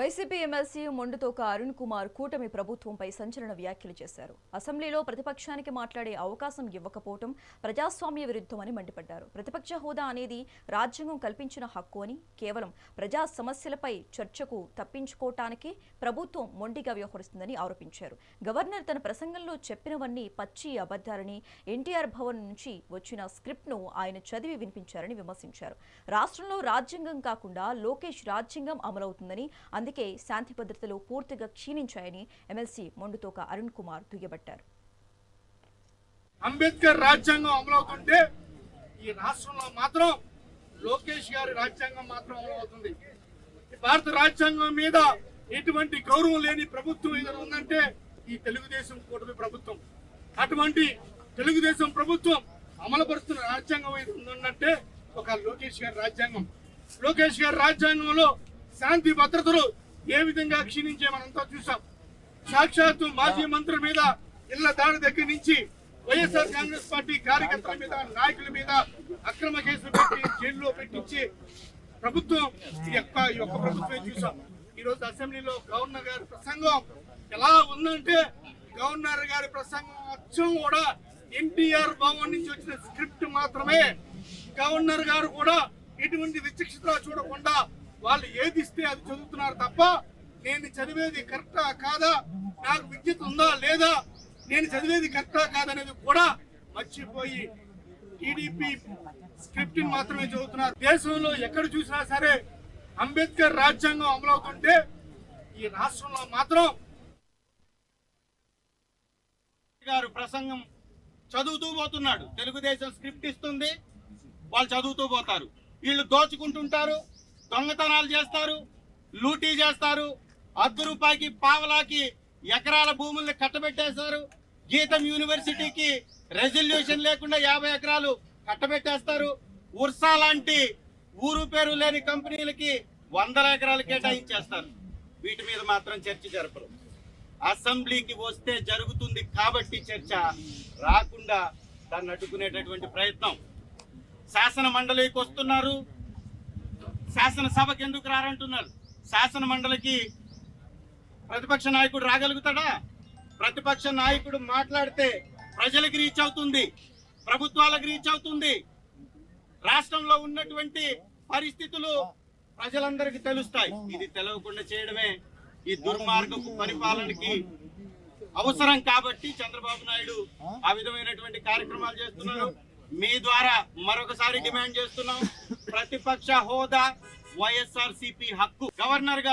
YCP MLC Mondithoka Arun Kumar కూటమి ప్రభుత్వంపై సంచలన వ్యాఖ్యలు చేశారు. అసెంబ్లీలో ప్రతిపక్షానికి మాట్లాడే అవకాశం ఇవ్వకపోవటం ప్రజాస్వామ్య విరుద్ధమని మండిపడ్డారు. ప్రతిపక్ష హోదా అనేది రాజ్యాంగం కల్పించిన హక్కు అని కేవలం ప్రజా సమస్యలపై చర్చకు తప్పించుకోవటానికి ప్రభుత్వం మొండిగా వ్యవహరిస్తుందని ఆరోపించారు. గవర్నర్ తన ప్రసంగంలో చెప్పినవన్నీ పచ్చి అబద్ధాలని ఎన్టీఆర్ భవన్ నుంచి వచ్చిన స్క్రిప్ట్ను ఆయన చదివి వినిపించారని విమర్శించారు. రాష్ట్రంలో రాజ్యాంగం కాకుండా లోకేష్ రాజ్యాంగం అమలవుతుందని అందుకే శాంతి భద్రతలు పూర్తిగా క్షీణించాయని ఎమ్మెల్సీ మొండుతోక అరుణ్ కుమార్ దుయ్యబట్టారు. అంబేద్కర్ రాజ్యాంగం అమలవుతుంటే ఈ రాష్ట్రంలో మాత్రం లోకేష్ గారి రాజ్యాంగం మాత్రం అమలవుతుంది భారత రాజ్యాంగం మీద ఎటువంటి గౌరవం లేని ప్రభుత్వం ఏదైనా ఉందంటే ఈ తెలుగుదేశం కూటమి ప్రభుత్వం. అటువంటి తెలుగుదేశం ప్రభుత్వం అమలుపరుస్తున్న రాజ్యాంగం ఏది ఉందంటే ఒక లోకేష్ గారి రాజ్యాంగం. లోకేష్ గారి రాజ్యాంగంలో శాంతి భద్రతలు ఏ విధంగా క్షీణించే మనంతా చూసాం. సాక్షాత్తు మాజీ మంత్రి మీద ఇళ్ళ దాడి దగ్గర నుంచి వైఎస్ఆర్ కాంగ్రెస్ పార్టీ కార్యకర్తల మీద నాయకుల మీద అక్రమ కేసులు పెట్టి జైల్లో పెట్టించి ప్రభుత్వం ఈ యొక్క ఈ యొక్క ప్రభుత్వం చూసాం. ఈ రోజు అసెంబ్లీలో గవర్నర్ గారి ప్రసంగం ఎలా ఉందంటే గవర్నర్ గారి ప్రసంగం అచ్చం కూడా ఎన్టీఆర్ భవన్ నుంచి వచ్చిన స్క్రిప్ట్ మాత్రమే. గవర్నర్ గారు కూడా ఎటువంటి విచక్షత చూడకుండా వాళ్ళు ఏది ఇస్తే అది చదువుతున్నారు తప్ప నేను చదివేది కరెక్టా కాదా? నాకు విద్యుత్ ఉందా లేదా? నేను చదివేది కరెక్టా కాదనేది కూడా మర్చిపోయి టీడీపీ స్క్రిప్ట్ మాత్రమే చదువుతున్నారు. దేశంలో ఎక్కడ చూసినా సరే అంబేద్కర్ రాజ్యాంగం అమలవుతుంటే ఈ రాష్ట్రంలో మాత్రం గారు ప్రసంగం చదువుతూ పోతున్నాడు. తెలుగుదేశం స్క్రిప్ట్ ఇస్తుంది వాళ్ళు చదువుతూ పోతారు. వీళ్ళు దోచుకుంటుంటారు దొంగతనాలు చేస్తారు లూటీ చేస్తారు అర్ధ రూపాయికి పావలాకి ఎకరాల భూముల్ని కట్టబెట్టేస్తారు గీతం యూనివర్సిటీకి రెజల్యూషన్ లేకుండా యాభై ఎకరాలు కట్టబెట్టేస్తారు. ఉర్సా లాంటి ఊరు పేరు లేని కంపెనీలకి వందల ఎకరాలు కేటాయించేస్తారు. వీటి మీద మాత్రం చర్చ జరపరు. అసెంబ్లీకి వస్తే జరుగుతుంది కాబట్టి చర్చ రాకుండా దాన్ని అడ్డుకునేటటువంటి ప్రయత్నం. శాసన మండలికి వస్తున్నారు శాసనసభకి ఎందుకు రారంటున్నారు? శాసన మండలికి ప్రతిపక్ష నాయకుడు రాగలుగుతాడా? ప్రతిపక్ష నాయకుడు మాట్లాడితే ప్రజలకు రీచ్ అవుతుంది ప్రభుత్వాలకు రీచ్ అవుతుంది. రాష్ట్రంలో ఉన్నటువంటి పరిస్థితులు ప్రజలందరికీ తెలుస్తాయి. ఇది తెలవకుండా చేయడమే ఈ దుర్మార్గపు పరిపాలనకి అవసరం కాబట్టి చంద్రబాబు నాయుడు ఆ విధమైనటువంటి కార్యక్రమాలు చేస్తున్నారు. మీ ద్వారా మరొకసారి డిమాండ్ చేస్తున్నాం. ప్రతిపక్ష హోదా వైఎస్ఆర్ హక్కు. గవర్నర్ గారు